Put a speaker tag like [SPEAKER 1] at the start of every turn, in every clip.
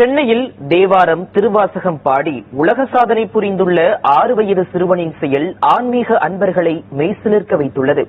[SPEAKER 1] சென்னையில் தேவாரம் திருவாசகம் பாடி உலக சாதனை புரிந்துள்ள ஆறு வயது சிறுவனின் செயல் ஆன்மீக அன்பர்களை மெய்சிலிர்க்க வைத்துள்ளது.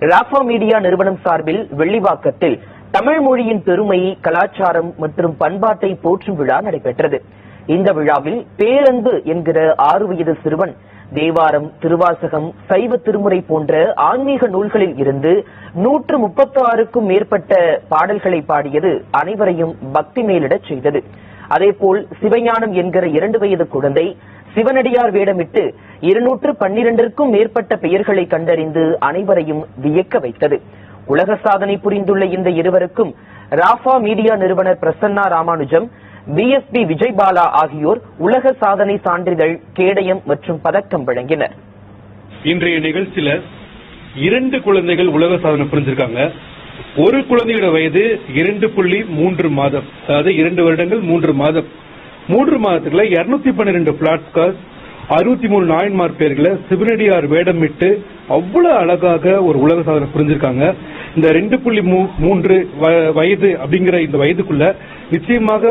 [SPEAKER 1] ராஃபா மீடியா நிறுவனம் சார்பில் வெள்ளிவாக்கத்தில் தமிழ் மொழியின் பெருமை கலாச்சாரம் மற்றும் பண்பாட்டை போற்றும் விழா நடைபெற்றது. இந்த விழாவில் பேரன்பு என்கிற ஆறு வயது சிறுவன் தேவாரம் திருவாசகம் சைவ திருமுறை போன்ற ஆன்மீக நூல்களில் இருந்து நூற்று முப்பத்தி ஆறுக்கும் மேற்பட்ட பாடல்களை பாடியது அனைவரையும் பக்தி மேலிடச் செய்தது. அதேபோல் சிவஞானம் என்கிற இரண்டு வயது குழந்தை சிவனடியார் வேடமிட்டு இருநூற்று பன்னிரண்டிற்கும் மேற்பட்ட பெயர்களை கண்டறிந்து அனைவரையும் வியக்க வைத்தது. உலக சாதனை புரிந்துள்ள இந்த இருவருக்கும் ராஃபா மீடியா நிறுவனர் பிரசன்னா ராமானுஜம் பிஎஸ்பி விஜய்பாலா ஆகியோர் உலக சாதனை சான்றிதழ் கேடயம் மற்றும் பதக்கம் வழங்கினர்.
[SPEAKER 2] இன்றைய நிகழ்ச்சியில இரண்டு குழந்தைகள் உலக சாதனை புரிஞ்சிருக்காங்க. ஒரு குழந்தையோட வயது இரண்டு புள்ளி மூன்று மாதம் அதாவது இரண்டு வருடங்கள் மூன்று மாதம். மூன்று மாதத்துக்குள்ள இருநூத்தி பன்னிரெண்டு பிளாட்காஸ் அறுபத்தி மூணு நாயன்மார் பேர்களை சிவனடியார் வேடமிட்டு அவ்வளவு அழகாக ஒரு உலக சாதனை புரிஞ்சிருக்காங்க. இந்த ரெண்டு புள்ளி மூ- மூன்று வ- வயது அப்படிங்கிற இந்த வயதுக்குள்ள நிச்சயமாக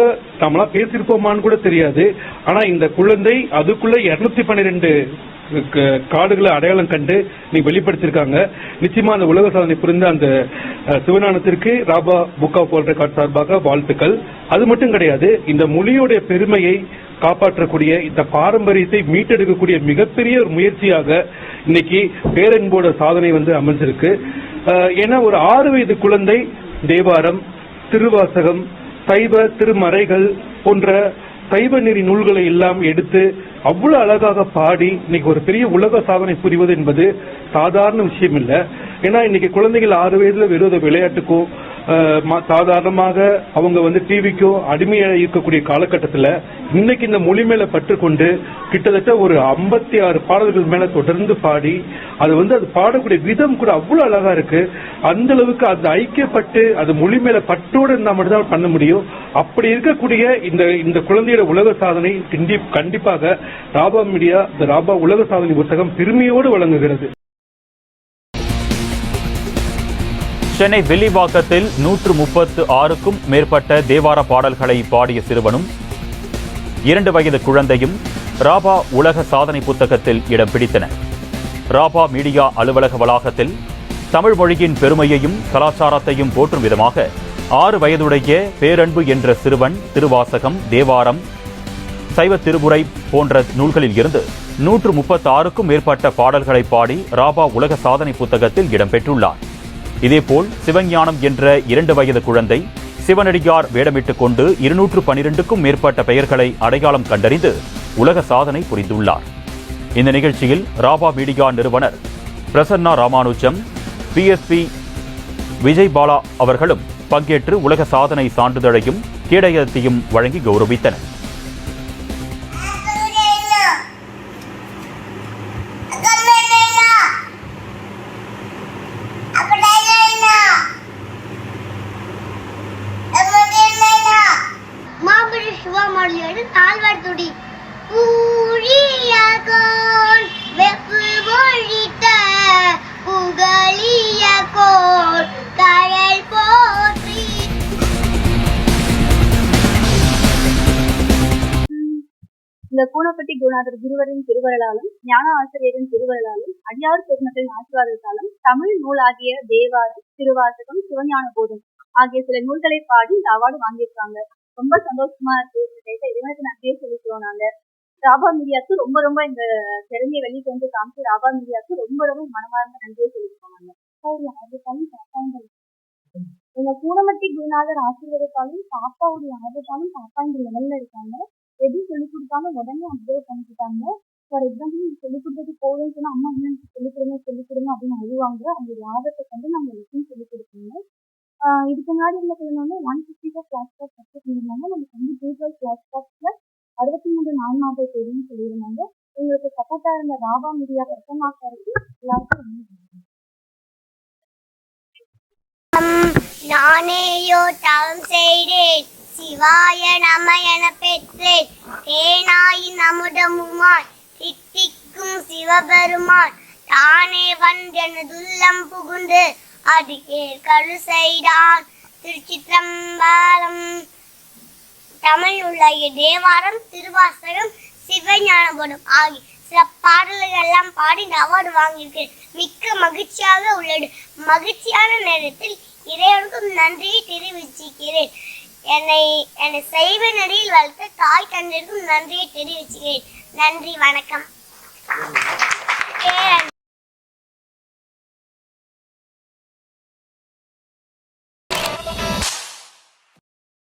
[SPEAKER 2] நம்மளாம் பேசியிருப்போமான்னு கூட தெரியாது. ஆனா இந்த குழந்தை அதுக்குள்ள இருநூத்தி பன்னிரெண்டு காடுகளை அடையாளம் கண்டு நீ வெளிப்படுத்தியிருக்காங்க. நிச்சயமா அந்த உலக சாதனை புரிந்த அந்த சிவஞானத்திற்கு Raba book of world record சார்பாக வாழ்த்துக்கள். அது மட்டும் கிடையாது இந்த மொழியோடைய பெருமையை காப்பாற்றக்கூடிய இந்த பாரம்பரியத்தை மீட்டெடுக்கக்கூடிய மிகப்பெரிய ஒரு முயற்சியாக இன்னைக்கு பேரன்போட சாதனை வந்து அமைஞ்சிருக்கு. ஏன்னா ஒரு ஆறு வயது குழந்தை தேவாரம் திருவாசகம் சைவ திருமறைகள் போன்ற சைவ நெறி நூல்களை எல்லாம் எடுத்து அவ்வளவு அழகாக பாடி இன்னைக்கு ஒரு பெரிய உலக சாதனை புரிவது என்பது சாதாரண விஷயம் இல்லை ஏன்னா இன்னைக்கு குழந்தைகள் ஆறு வயதுல வெறும் விளையாட்டுக்கோ விளையாட்டுக்கும் சாதாரணமாக அவங்க வந்து டிவிக்கும் அடிமையா இருக்கக்கூடிய காலகட்டத்தில் இன்னைக்கு இந்த மொழி மேல பற்றுக்கொண்டு கிட்டத்தட்ட ஒரு ஐம்பத்தி ஆறு பாடல்கள் மேல தொடர்ந்து பாடி அது வந்து அது பாடக்கூடிய விதம் கூட அவ்வளவு அழகா இருக்கு. அந்த அளவுக்கு அது ஐக்கியப்பட்டு அது மொழி மேல பற்றோடு இருந்தா மட்டும்தான் பண்ண முடியும். அப்படி இருக்கக்கூடிய இந்த இந்த குழந்தையோட உலக சாதனை கண்டிப்பாக ராபா மீடியா இந்த ராபா உலக சாதனை புத்தகம் பெருமையோடு வழங்குகிறது.
[SPEAKER 3] சென்னை வில்லிவாக்கத்தில் நூற்று முப்பத்து ஆறுக்கும் மேற்பட்ட தேவார பாடல்களை பாடிய சிறுவனும் இரண்டு வயது குழந்தையும் ராபா உலக சாதனை புத்தகத்தில் இடம் பிடித்தன. ராபா மீடியா அலுவலக வளாகத்தில் தமிழ் மொழியின் பெருமையையும் கலாச்சாரத்தையும் போற்றும் விதமாக ஆறு வயதுடைய பேரன்பு என்ற சிறுவன் திருவாசகம் தேவாரம் சைவ திருமுறை போன்ற நூல்களில் இருந்து நூற்று முப்பத்து ஆறுக்கும் மேற்பட்ட பாடல்களை பாடி ராபா உலக சாதனை புத்தகத்தில் இடம்பெற்றுள்ளார் இதேபோல் சிவஞானம் என்ற இரண்டு வயது குழந்தை சிவனடியார் வேடமிட்டுக் கொண்டு இருநூற்று பனிரெண்டுக்கும் மேற்பட்ட பெயர்களை அடையாளம் கண்டறிந்து உலக சாதனை புரிந்துள்ளார். இந்த நிகழ்ச்சியில் ராபா மீடியா நிறுவனர் பிரசன்னா ராமானுஜம் பிஎஸ்பி விஜய் பாலா அவர்களும் பங்கேற்று உலக சாதனை சான்றிதழையும் கேடயத்தையும் வழங்கி கௌரவித்தனர்.
[SPEAKER 4] இந்த கூனப்பட்டி குருநாதர் குருவரின் திருவருளாலும் ஞான ஆசிரியரின் திருவருளாலும் அடியார் பெருமக்களின் ஆசீர்வாதத்தாலும் தமிழ் நூலாகிய தேவாரம் திருவாசகம் சிவஞான போதும் ஆகிய சில நூல்களை பாடி இந்த அவார்டு வாங்கியிருக்காங்க. ரொம்ப சந்தோஷமா இருக்கு. இந்த டைத்தை இறைவனுக்கு நன்றியே சொல்லிக்கிறோம் நாங்க. ராபா மீடியாவுக்கு ரொம்ப ரொம்ப இந்த திறமையை வெளியே கொண்டு காமிச்சு ராபா மீடியாவுக்கு ரொம்ப ரொம்ப மனமார்ந்த நன்றியை சொல்லிக்கிறோம் நாங்க. எங்க கூனமட்டி குருநாதர் ஆசீர்வாதத்தாலும் பாப்பாவுடைய ஆர்வத்தாலும் பாப்பா இந்த லெவல்ல இருக்காங்க. எதுவும் சொல்லிக் கொடுக்காம உடனே அப்சர்வ் பண்ணிக்கிட்டாங்க. ஃபார் எக்ஸாம்பிள் நீங்க சொல்லிக் கொடுத்தது போதும்னு சொன்னா அம்மா என்ன சொல்லிக் கொடுங்க சொல்லிக் கொடுங்க அப்படின்னு அழுவாங்க. அவங்களுடைய ஆர்வத்தை கொண்டு நாங்க எல்லாத்தையும் சொல்லிக் கொடுப்போங்க இதுக்கு முன்னாடி உள்ள குழந்தை வந்து one fifty four class box subject பண்ணியிருந்தாங்க நமக்கு வந்து டூ டுவெல் கிளாஸ் பாக்ஸ்ல அறுபத்தி மூன்று நாலு நாட்கள் தெரியும்னு சொல்லியிருந்தாங்க. உங்களுக்கு சப்போர்ட்டா இருந்த ராபா மீடியா பிரசன்னாக்காருக்கு எல்லாருக்கும்
[SPEAKER 5] நானேயோ தவம் செய்தேன். சிவாய நம என பெற்றேன். தேனாயின் அமுதமுமாய் தித்திக்கும் சிவபெருமான் தானே வந்தெனதுள்ளம் புகுந்து அது கழு செய்தான். திருச்சிற்றம்பலம் தமிழ் உள்ளாகிய தேவாரம் திருவாசகம் சிவஞானபுரம் ஆகிய சில பாடல்கள் எல்லாம் பாடி இந்த அவார்டு வாங்கியிருக்கேன் மிக்க மகிழ்ச்சியாக உள்ளது. மகிழ்ச்சியான நேரத்தில் இறைவனுக்கும் நன்றியை தெரிவிச்சிக்கிறேன். என்னை என்னை செய்வ நெறியில் வளர்த்த தாய் தந்திருக்கும் நன்றியை தெரிவிச்சுக்கிறேன் நன்றி வணக்கம்.